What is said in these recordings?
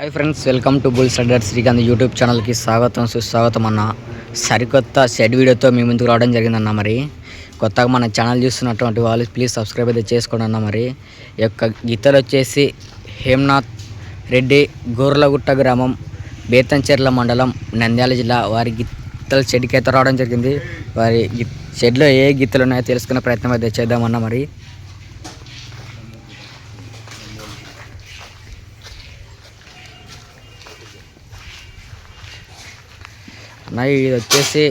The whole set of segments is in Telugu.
హాయ్ ఫ్రెండ్స్ వెల్కమ్ టు బుల్ స్టడర్ శ్రీకాంత్ యూట్యూబ్ ఛానల్కి స్వాగతం సుస్వాగతం అన్న సరికొత్త సెడ్ వీడియోతో మీ ముందుకు రావడం జరిగిందన్న మరి. కొత్తగా మన ఛానల్ చూస్తున్నటువంటి వాళ్ళు ప్లీజ్ సబ్స్క్రైబ్ అయితే చేసుకోండి అన్న మరి. ఈ యొక్క గీతలు వచ్చేసి హేమ్నాథ్ రెడ్డి గోర్లగుట్ట గ్రామం బేతంచెర్ల మండలం నంద్యాల జిల్లా. వారి గీతల షెడ్కి అయితే రావడం జరిగింది. వారి షెడ్లో ఏ గీతలు ఉన్నాయో తెలుసుకునే ప్రయత్నం అయితే చేద్దామన్న మరి. నై ఇది వచ్చేసి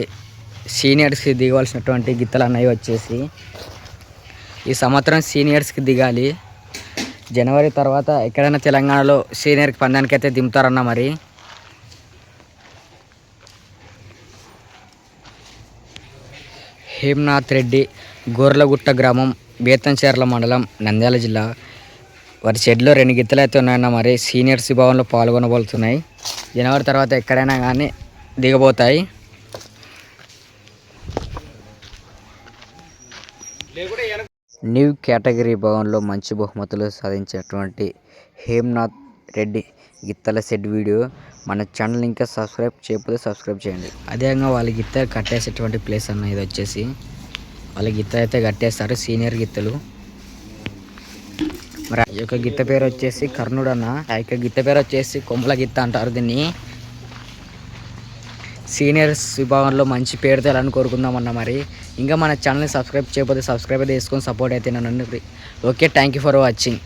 సీనియర్స్కి దిగవలసినటువంటి గిత్తలు అన్నయ్య వచ్చేసి. ఈ సంవత్సరం సీనియర్స్కి దిగాలి. జనవరి తర్వాత ఎక్కడైనా తెలంగాణలో సీనియర్కి పందానికి అయితే దింపుతారన్న మరి. హేమ్నాథ్ రెడ్డి గోర్లగుట్ట గ్రామం బేతంచేర్ల మండలం నంద్యాల జిల్లా. వారి షెడ్లో రెండు గిత్తలు అయితే ఉన్నాయన్న మరి. సీనియర్స్ భవన్లో పాల్గొనబోతున్నాయి. జనవరి తర్వాత ఎక్కడైనా కానీ దిగబోతాయి. న్యూ కేటగిరీ భవన్లో మంచి బహుమతులు సాధించినటువంటి హేమ్నాథ్ రెడ్డి గిత్తల సెట్ వీడియో. మన ఛానల్ ఇంకా సబ్స్క్రైబ్ చేయకపోతే సబ్స్క్రైబ్ చేయండి. అదేవిధంగా వాళ్ళ గిత్త కట్టేసేటువంటి ప్లేస్ అన్న ఇది వచ్చేసి. వాళ్ళ గిత్త అయితే కట్టేస్తారు సీనియర్ గిత్తలు. మరి ఈ యొక్క గిత్త పేరు వచ్చేసి కర్ణుడు అన్న. ఆ యొక్క గిత్త పేరు వచ్చేసి కొమ్మల గిత్త అంటారు దీన్ని. సీనియర్స్ విభాగంలో మంచి పేరు తేలని కోరుకుందామన్న మరి. ఇంకా మన ఛానల్ని సబ్స్క్రైబ్ చేయకపోతే సబ్స్క్రైబ్ అయితే చేసుకొని సపోర్ట్ అయితే నన్ను okay thank you for watching